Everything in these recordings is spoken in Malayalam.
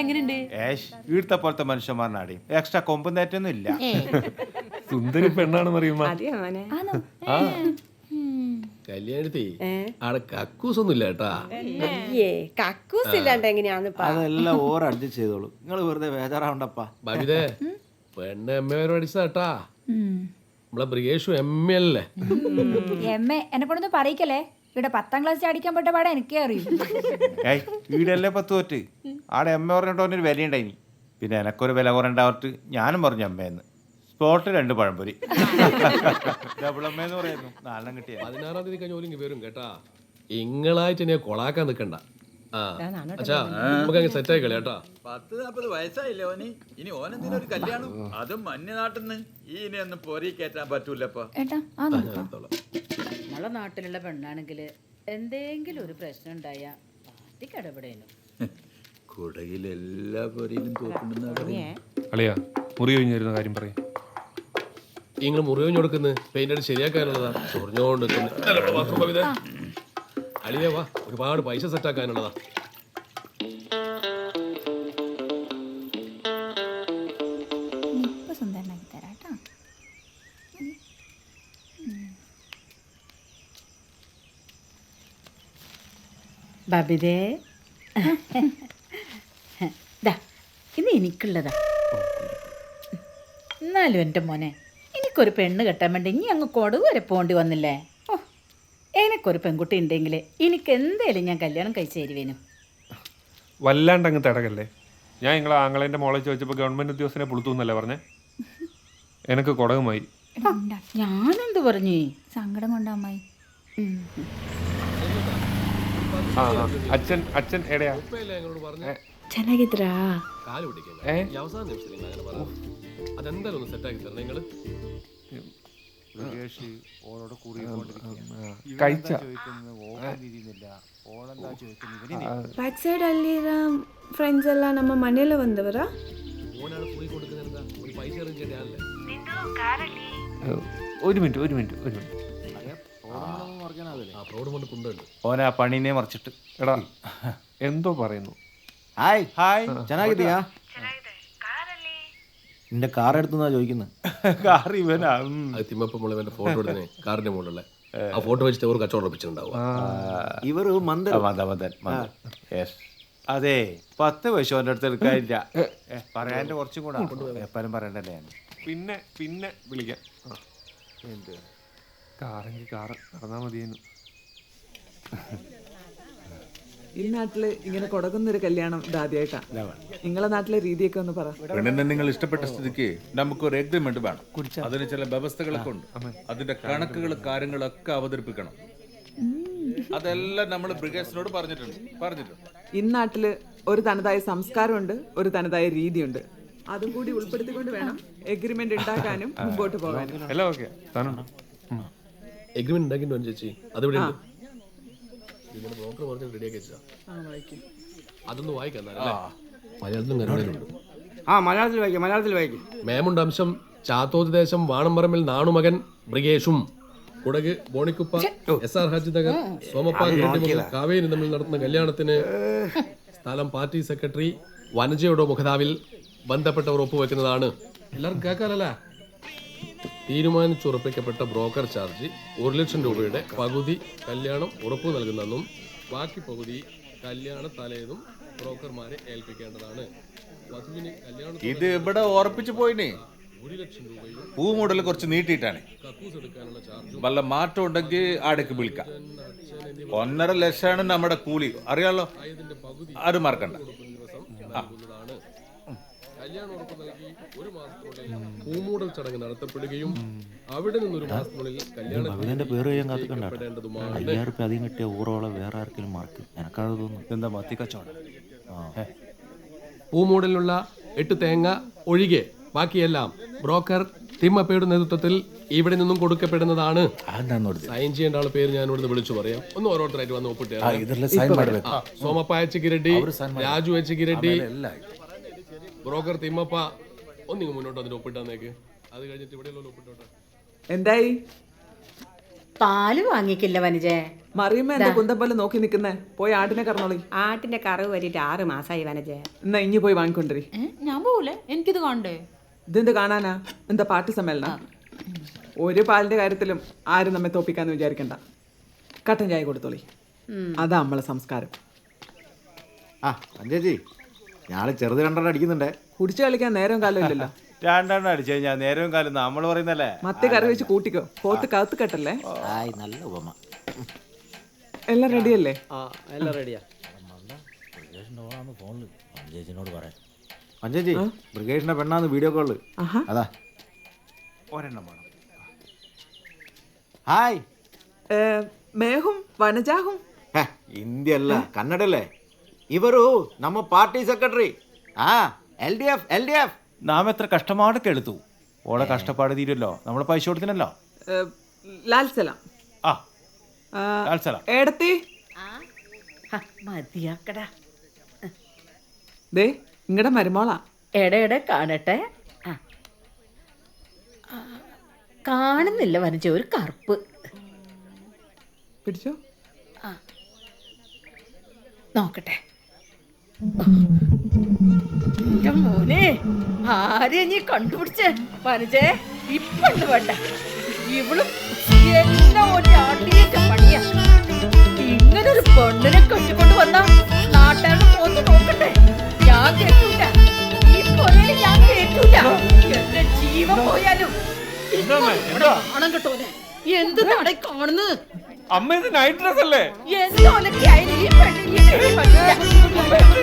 എങ്ങനെയുണ്ട്? ഏഷ് പോലത്തെ മനുഷ്യന്മാരനാടി എക്സ്ട്രാ കൊമ്പും തേറ്റൊന്നും ഇല്ല. സുന്ദരി പെണ്ണാണെന്ന് മറിയുമ്പോ ആണോ? ആ. കല്യാണത്തി ആടെ കക്കൂസ് ഒന്നും ഇല്ല. കേട്ടാ കക്കൂസ് ഇല്ലാണ്ട് എങ്ങനെയാന്ന് അതെല്ലാം ഓർ അഡ്ജസ്റ്റ് ചെയ്തോളൂ. നിങ്ങൾ വെറുതെ ബേജാറാവണ്ടപ്പാ. ബബിതേ പെണ്ണ് എം എ വരെ പഠിച്ചതാട്ടാ നമ്മളെ ബ്രിഗേഷു എം എ അല്ലേ? എം എ എന്നെ കൊണ്ടൊന്നും പറയിക്കല്ലേ? ഇവിടെ പത്താം ക്ലാസ് അടിക്കാൻ പെട്ട പാടെ എനിക്കേ അറിയൂ. ഏയ് വീടല്ലേ പത്ത് തോറ്റ്? ആടെ എമ്മ പറഞ്ഞിട്ട് അവനൊരു വിലയുണ്ടായിനി പിന്നെ എനക്കൊരു വില കുറണ്ടാവട്ട് ഞാനും പറഞ്ഞു അമ്മയെന്ന് സ്പോട്ട് രണ്ട് പഴംപൊരി. ഡബിൾ അമ്മയെന്ന് പറയുന്നു. നാലെണ്ണം കിട്ടിയ. പതിനാറാം തീയതി കഴിഞ്ഞ ഓലിങ്ങ് വരും കേട്ടാ. ഇങ്ങളായിട്ട് എന്നെ കൊളാക്കാൻ നിൽക്കണ്ട ആ. അച്ഛാ നമുക്ക് അങ്ങ് സെറ്റ് ആയി കളി കേട്ടാ. പത്ത് നാപ്പത് വയസ്സായില്ലേ ഓനി? ഇനി ഓനെന്തിനാ ഒരു കല്യാണം? അതും ഈ ഇനി ഒന്നും കയറ്റാൻ പറ്റൂലപ്പ. നമ്മളെ നാട്ടിലുള്ള പെണ്ണാണെങ്കിൽ എന്തെങ്കിലും ഒരു പ്രശ്നം ഉണ്ടായാ പാർട്ടിക്ക് ഇടപെടേനു. കുടയിൽ എല്ലാ പൊരിയിലും അളിയാ. മുറി കഴിഞ്ഞിരുന്ന കാര്യം പറയും. നിങ്ങൾ മുറിവഞ്ഞു കൊടുക്കുന്നു പെയിന്റ് അടി ശരിയാക്കാനുള്ളതാ. ചൊറിഞ്ഞോണ്ട് നിക്കുന്ന്. അല്ല, വാ, വാ, ബബിതേ. അളിയേ വാ ഒരുപാട് പൈസ സെറ്റ് ബബിതേ. ദാ ഇത് എനിക്കുള്ളതാ. എന്നാലും എന്റെ മോനെ എനിക്കൊരു പെണ്ണ് കെട്ടാൻ വേണ്ടി ഇനി അങ്ങ് കൊടുവ് വരെ പോകേണ്ടി വന്നില്ലേ? ഓ എനിക്കൊരു പെൺകുട്ടി ഉണ്ടെങ്കിൽ എനിക്ക് എന്തേലും ഞാൻ കല്യാണം കഴിച്ചു തരുവേനും. വല്ലാണ്ട് അങ്ങ് തടകല്ലേ? ഞാൻ നിങ്ങളെ ആങ്ങളേന്റെ മോളെ ചോദിച്ചപ്പോൾ ഗവൺമെന്റ് ഉദ്യോഗസ്ഥനെ പുളുത്തു എന്നല്ലേ പറഞ്ഞേ? എനിക്ക് കൊടകുമായി ഞാനെന്ത് പറഞ്ഞു? സങ്കടം കൊണ്ടാ അമ്മായി? ആ ആ. അച്ഛൻ അച്ഛൻ എടയാ ഉപ്പയല്ലേ ഞങ്ങളോട് പറഞ്ഞ ಚೆನ್ನಾಗಿದ್ರಾ കാല് പിടിക്കില്ല ഏ? ഈ അവസാന നിമിഷത്തിൽ നിങ്ങൾ അങ്ങനെ പറഞ്ഞു അതെന്തായാലും ഒന്ന് സെറ്റ് ആക്കി തരണം നിങ്ങള് ഓളോട് കൂടി കഴിച്ച ഓളെന്താ ചോദിക്കുന്നത് ಬ್ಯಾಕ್ ಸೈಡ್ ಅಲ್ಲಿರೋ ಫ್ರೆಂಡ್ಸ್ ಎಲ್ಲ ನಮ್ಮ ಮನೆಯಲ್ಲ ಬಂದವರಾ ഓനാണ് പോയി കൊടുക്കുന്നത് എന്താ ഒരു പൈസ അറേഞ്ച് ചെയ്യാനല്ലേ ഒരു മിനിറ്റ് ഒരു മിനിറ്റ് ഒരു മിനിറ്റ് ഓന ആ പണിനെ മറിച്ചിട്ട്. എടാ. എന്തോ പറയുന്നു. ഹായ്. ഹായ്. ചെന്നാഗിതിയാ നിന്റെ കാർ എടുത്തുന്നാ ചോദിക്കുന്നത് കാർ ഇവനാ. ഫോട്ടോ കാറിന്റെ മുകളിലുള്ള ആ ഫോട്ടോ വെച്ചിട്ട് ഇവർ കച്ചവടം യെസ് അതെ. പത്ത് പശുവിന്റെ അടുത്ത് എടുക്കാനില്ല. പറയാന്റെ കുറച്ചും കൂടെ. എപ്പോഴും പറയണ്ടല്ലേ? പിന്നെ പിന്നെ വിളിക്കാം. എന്ത്? കാറെങ്കിൽ കാറ്. നടന്നാ മതിയെന്നു ഈ നാട്ടിൽ ഇങ്ങനെ കൊടകുന്നൊരു കല്യാണം ഇതാദ്യമായിട്ടാ നിങ്ങളെ നാട്ടിലെ രീതിയൊക്കെ ഒന്ന് പറ. പെണ്ണിനെ നിങ്ങൾ ഇഷ്ടപ്പെട്ട സ്ഥിതിക്ക് നമുക്ക് ഒരു എഗ്രിമെന്റ് വേണം അതിന് ചില വ്യവസ്ഥകളൊക്കെ ഉണ്ട്. അതിന്റെ കണക്കുകൾ കാര്യങ്ങളൊക്കെ അവതരിപ്പിക്കണം. അതെല്ലാം നമ്മൾ ബ്രിഗേഷനോട് പറഞ്ഞിട്ടുണ്ട്. പറഞ്ഞിട്ടുണ്ട്. ഇന്നാട്ടിൽ ഒരു തനതായ സംസ്കാരമുണ്ട് ഒരു തനതായ രീതിയുണ്ട്. അതും കൂടി ഉൾപ്പെടുത്തിക്കൊണ്ട് വേണം എഗ്രിമെന്റ് ഉണ്ടാക്കാനും മുമ്പോട്ട് പോകാനും. എല്ലാം ഓക്കെ. എഗ്രിമെന്റ് ഉണ്ടാക്കിയിട്ട് വന്നു ചേച്ചി. അതിവിടെ ഉണ്ട്. ഇതിന്റെ ബ്രോക്കർ പറഞ്ഞ റെഡിയാക്കി വെച്ചാ. അതൊന്ന് വായിക്കാം മലയാളത്തിലും കന്നഡയിലുണ്ട് ആ മലയാളത്തിൽ വായിക്കാം മലയാളത്തിൽ വായിക്കും. മേമുണ്ട് അംശം ചാത്തോത്ത് ദേശം വാണമ്പറമ്പിൽ നാണുമകൻ ബ്രിഗേഷും കുടക് ബോണിക്കുപ്പ എസ് ആർ ഹാജി നഗർ സോമപ്പ കാവേരി തമ്മിൽ നടത്തുന്ന കല്യാണത്തിന് സ്ഥലം പാർട്ടി സെക്രട്ടറി വനജയുടെ മുഖതാവിൽ ബന്ധപ്പെട്ടവർ ഒപ്പുവെക്കുന്നതാണ്. എല്ലാവർക്കും കേൾക്കാനല്ലേ തീരുമാനിച്ചുറപ്പിക്കപ്പെട്ട ബ്രോക്കർ ചാർജ് ഒരു ലക്ഷം രൂപയുടെ പകുതി കല്യാണം ഉറപ്പു നൽകുന്നെന്നും ബാക്കി പകുതി കല്യാണ തലേന്നും ബ്രോക്കർമാരെ ഏൽപ്പിക്കേണ്ടതാണ്. വധുവിന് കല്യാണ ഇത് ഇവിടെ ഉറപ്പിച്ചു പോയിനെ. ഒരു ലക്ഷം രൂപയും പൂ മൂടൽ കുറച്ച് നീട്ടിയിട്ടാണ്. കക്കൂസ് എടുക്കാനുള്ള ചാർജും വല്ല മാറ്റം ഉണ്ടെങ്കിൽ ആടേക്ക് വിളിക്കാം. ഒന്നര ലക്ഷമാണ് നമ്മുടെ കൂലി. അറിയാലോ? അത് മറക്കണ്ട. നൽകുന്നതാണ് കല്യാണം കല്യാണ കല്യാണോടൊപ്പം നൽകി ഒരു മാസത്തിനുള്ളിൽ പൂമൂടൽ ചടങ്ങ് നടത്തപ്പെടുകയും അവിടെ നിന്നൊരു മാസത്തിനുള്ളിൽ കല്യാണം പേര് ഞാൻ കാത്തിക്കണ്ടാട്ടേണ്ടതുമാണ് അയ്യായിരം റുപ്യ അധികം കിട്ടിയ ഊറോളം വേറെ ആർക്കെങ്കിലും മാർക്ക് എനക്കാണ് തോന്നുന്നു എന്താ മത്തി കച്ചവടം? പൂമൂടലിലുള്ള എട്ട് തേങ്ങ ഒഴികെ ബാക്കിയെല്ലാം ബ്രോക്കർ തിമ്മപ്പയുടെ നേതൃത്വത്തിൽ ഇവിടെ നിന്നും കൊടുക്കപ്പെടുന്നതാണ്. സൈൻ ചെയ്യേണ്ട ആളെ പേര് ഞാൻ ഇവിടുന്ന് വിളിച്ചു പറയാം. ഒന്ന് ഓരോരുത്തരായിട്ട് വന്ന് ഒപ്പിട്ട് Somappa H Kiratti Raju H Kiratti broker Thimmappa ഒന്നിങ്ങ് മുന്നോട്ട് അതിന് ഒപ്പിട്ടാന്നേക്ക് അത് കഴിഞ്ഞിട്ട് ഇവിടെ ഒപ്പിട്ടോട്ടെ എന്തായി? പാൽ വാങ്ങിക്കില്ല വനജേ. മറിയമ്മ എന്താ കുന്തപ്പോലെ നോക്കി നിൽക്കുന്നേ? പോയി ആടിനെ കറന്നോളി. ആട്ടിന്റെ കറവ് വരിട്ട് ആറ് മാസമായി വനജേ. എന്നാ ഇനി പോയി വാങ്ങിക്കൊണ്ടിരി ഞാൻ പോകൂലേ എനിക്കിത് കാണണ്ടേ ഇതെന്ത് കാണാനാ? എന്താ പാർട്ടി സമ്മേളനം? ഒരു പാലിന്റെ കാര്യത്തിലും ആരും നമ്മെ തോപ്പിക്കാന്ന് വിചാരിക്കണ്ട. കട്ടൻ ചായ കൊടുത്തോളി. അതാ നമ്മളെ സംസ്കാരം. ആ സഞ്ജയജി ഞാൻ ചെറുത് രണ്ടെണ്ണം അടിക്കുന്നുണ്ടേ. കുടിച്ചു കളിക്കാൻ നേരം കാലം ഇല്ലല്ലോ. രണ്ടെണ്ണം അടിച്ചു കഴിഞ്ഞാൽ നേരവും കാലം നമ്മൾ പറയുന്നല്ലേ? മത്തി കറി വെച്ച് കൂട്ടിക്കോ. കോത്ത് കത്ത് കെട്ടല്ലേ? നല്ല ഉപമ. എല്ലാം റെഡിയല്ലേ? ആ എല്ലാം റെഡിയാ. ഫോണിൽ പെണ്ണാന്ന് വീഡിയോ കോൾ. അതാ. ഒരെണ്ണം വേണം. ഹായ്. മേഹും വനജാഹും? ഇന്ത്യ അല്ല കന്നഡല്ലേ ಇವರು ನಮ್ಮ ಪಾರ್ಟಿ ಸೆಕ್ರೆಟರಿ ಆ L D F L D F നാം എത്ര കഷ്ടപ്പാടൊക്കെ എടുത്തു ഓളെ കഷ്ടപ്പാട് തീരുമല്ലോ നമ്മൾ പൈസ കൊടുത്തിനല്ലോ ഏ, ലാൽ സലാം ആ ആ, ലാൽ സലാം ഏടത്തി മതിയാക്കടാ ദേ ഇങ്ങടെ മരുമോളാ എടെ കാണട്ടെ ആ ആ, കാണുന്നില്ല വനജ ഒരു കറുപ്പ് പിടിച്ചോ നോക്കട്ടെ എന്റെ മോനെ ആരെ നീ കണ്ടുപിടിച്ചേ? വനജേ ഇപ്പണ്ട് വേണ്ട? ഇവളും എല്ലാം ഒരു പണിയാ. ഇങ്ങനൊരു പെണ്ണിനെ കെട്ടിക്കൊണ്ട് വന്ന നാട്ടുകാരുടെ പോന്ന് നോക്കട്ടെ ഞാൻ കേട്ടൂല. ഈ കൊലയിൽ ഞാൻ കേട്ടൂല. എന്റെ ജീവൻ പോയാലും. പണം കിട്ടൂലെ എന്ത്? നട കാണുന്നത്? അമ്മ ഇത് നൈറ്റ് ഡ്രസ് അല്ലേ? എന്തോലൊക്കെയായാലും ഈ പെണ്ണിന് ഈ പെണ്ണിന് പറ്റില്ല.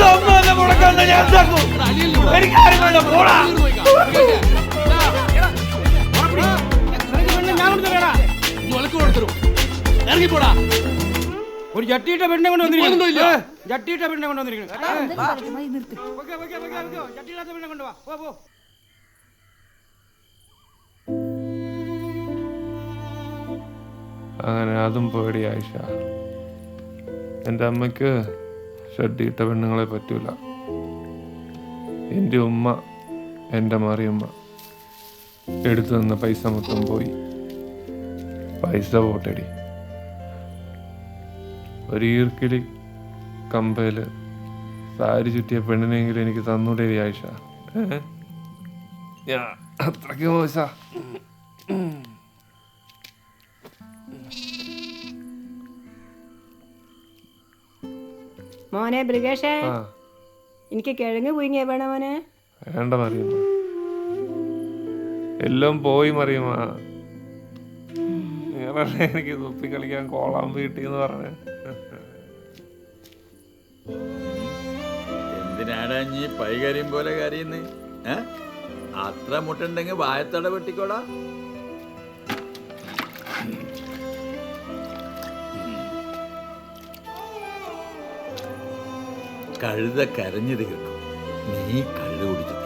സ്വന്തം അമ്മ എന്നെ മുടക്കാൻ ഞാൻ എന്താക്കും എനിക്ക് ആരും വേണ്ട പോടാ. ഒരു ജട്ടിയിട്ട പെണ്ണെ കൊണ്ട് വന്നിരിക്കുന്നു. ജട്ടിയിട്ട പെണ്ണെ കൊണ്ട് വന്നിരിക്കുന്നു. ജട്ടിയില്ലാത്ത പെണ്ണെ കൊണ്ടുവാ പോ പോ. അങ്ങനെ അതും പേടി ആയിഷ. എന്റെ അമ്മയ്ക്ക് ഷഡ്ഡിയിട്ട പെണ്ണുങ്ങളെ പറ്റൂല. എന്റെ ഉമ്മ എന്റെ മറിയമ്മ എടുത്തു തന്ന പൈസ മൊത്തം പോയി. പൈസ പോട്ടടി. ഒരു ഈർക്കിലി കമ്പയിൽ സാരി ചുറ്റിയ പെണ്ണിനെങ്കിലും എനിക്ക് തന്നൂടെ ആയിഷ. അത്രയ്ക്ക് മോശ. മോനെ ബ്രിഗേഷേ എനിക്ക് കിഴങ്ങ് പുഴുങ്ങിയ വേണ മോനെ? വേണ്ട മറിയമ്മ എല്ലാം പോയി മറിയമ്മ നിങ്ങളല്ലേ എനിക്ക് തുപ്പി കളിക്കാൻ കോളാമ്പ് കിട്ടിയെന്ന് പറഞ്ഞേ. എന്തിനാടാ നീ പൈകാര്യം പോലെ കരയുന്നേ? ഏ? അത്ര മുട്ടുണ്ടെങ്കിൽ വായത്തട വെട്ടിക്കോടാ. കഴുത കരഞ്ഞു തീർക്കും. നീ കള്ളു കുടിച്ചു.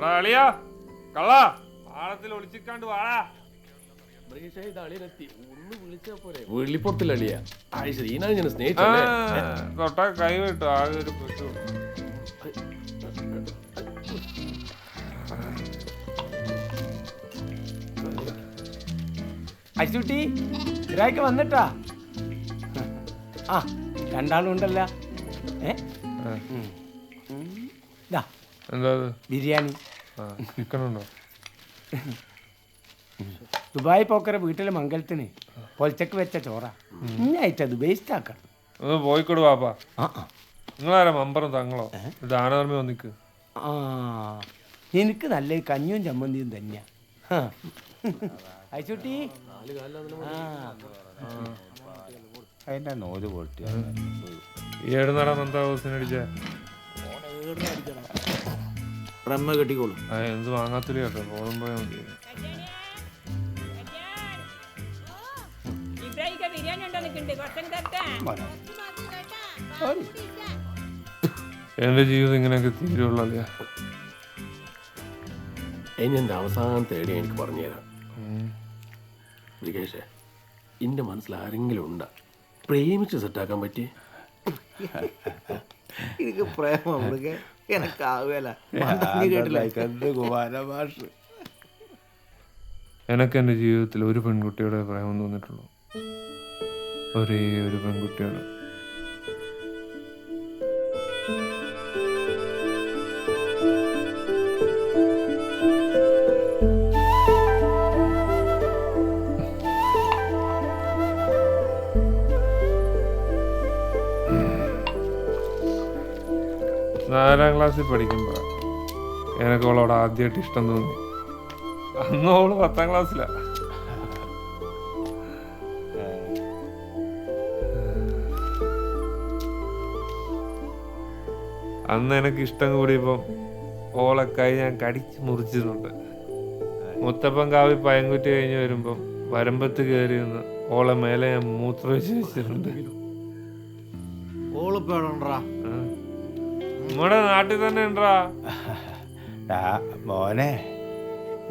എടാ അളിയാ കള്ള ഒളിച്ചിക്കാണ്ട് വാടാ. വെള്ളിപ്പുറത്തിലളിയ സ്നേഹിച്ചല്ലേ? തൊട്ടാ കൈ വിട്ടു. ആകെ ഒരു പെട്ടു അച്ചുട്ടി ഇരാക്ക് വന്നിട്ടാ? ആ രണ്ടാളും ഉണ്ടല്ല ഏ ദാ, എന്താ ബിരിയാണി. ദുബായ് പോക്കറ വീട്ടിലെ മംഗലത്തിന് പൊലച്ചക്ക് വെച്ച ചോറ. ഇന്നായിട്ടത് വേസ്റ്റ് ആക്കണം ഒന്ന് പോയിക്കോട് പാപ്പാ ആ. നിങ്ങളാരാ മമ്പറും തങ്ങളോ? ദാനധർമ്മ ഒന്നിക്ക് ആ എനിക്ക് നല്ല കഞ്ഞിയും ചമ്മന്തിയും തന്നെയാ. അയച്ചുട്ടി ആ. അതിന്റെ നോൽ പൊട്ടി ഈ ഏട് നട നന്ദാ ഹൗസിനടിച്ച റമ്മ കെട്ടിക്കോളും. എന്ത് വാങ്ങാത്തില്ല കേട്ടോ ബോധം പോയാൽ മതി. എന്റെ ജീവിതം ഇങ്ങനെയൊക്കെ തീരുള്ളൂ അല്ലേ ഇനി എന്റെ അവസാനം തേടി എനിക്ക് പറഞ്ഞുതരാം ബ്രിഗേഷേ എന്റെ മനസ്സിൽ ആരെങ്കിലും ഉണ്ടാ? പ്രേമിച്ച് സെറ്റാക്കാൻ പറ്റി എനിക്ക് പ്രേമം എനിക്ക് എന്റെ ജീവിതത്തിൽ ഒരു പെൺകുട്ടിയുടെ പ്രേമം തോന്നിട്ടുള്ളൂ ഒരേ ഒരു പെൺകുട്ടിയുടെ നാലാം ക്ലാസ്സിൽ പഠിക്കുമ്പോൾ എനിക്ക് അവളോട് ആദ്യമായിട്ട് ഇഷ്ടം തോന്നി. അന്ന് അവൾ പത്താം ക്ലാസ്സിലാ. അന്ന് എനിക്ക് ഇഷ്ടം കൂടിയപ്പം ഓളെ കൈ ഞാൻ കടിച്ച് മുറിച്ചിട്ടുണ്ട് മുത്തപ്പം കാവി പയങ്കുറ്റി കഴിഞ്ഞ് വരുമ്പം വരമ്പത്ത് കയറി നിന്ന് ഓളെ മേലെ ഞാൻ മൂത്രമൊഴിച്ച് വെച്ചിട്ടുണ്ട്. ഓളിപ്പേടാ നമ്മുടെ നാട്ടിൽ തന്നെ ഉണ്ടാ? മോനെ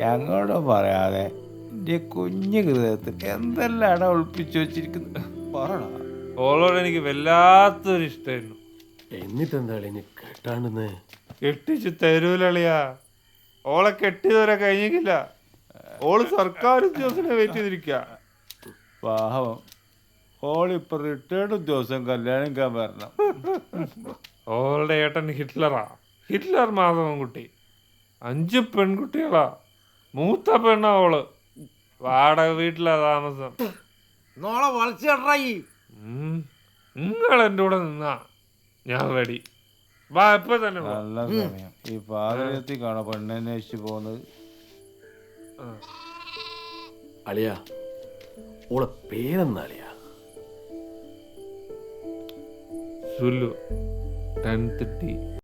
ഞങ്ങളോട് പറയാതെ എന്റെ കുഞ്ഞു ഹൃദയത്തിൽ എന്തെല്ലാം ഒളിപ്പിച്ചു വെച്ചിരിക്കുന്നു? പറടാ. ഓളോട് എനിക്ക് വല്ലാത്തൊരു ഇഷ്ടമായിരുന്നു. എന്നിട്ട് എന്താണ് ഇനി കെട്ടാണ്ടെന്ന്? കെട്ടിച്ചു തരൂലളിയാ ഓളെ കെട്ടിയതുവരെ കഴിഞ്ഞില്ല ഓൾ സർക്കാർ ഉദ്യോഗസ്ഥനെ വെയിറ്റ് ചെയ്തിരിക്ക. പാവം ഓളിപ്പോ റിട്ടയർഡ് ഉദ്യോഗസ്ഥൻ കല്യാണം വരണം. ഓളുടെ ഏട്ടൻ ഹിറ്റ്ലറാ. ഹിറ്റ്ലർ മാധവൻ കുട്ടി. അഞ്ചു പെൺകുട്ടികളാ. മൂത്ത പെണ്ണാ അവൾ വാടക വീട്ടിലാ താമസം. നോളെ വളച്ചിടറാ ഈ നിങ്ങൾ എന്റെ കൂടെ നിന്നാ. ഞാൻ റെഡി വാ ഇപ്പൊ തന്നെ വാ. നല്ല സമയം. ഈ പാതയത്തിൽ കാണാം പെണ്ണന്വേഷിച്ച് പോകുന്നത്. അളിയ ഓളെ പേരെന്നാ അളിയ? Sulu dan sedih.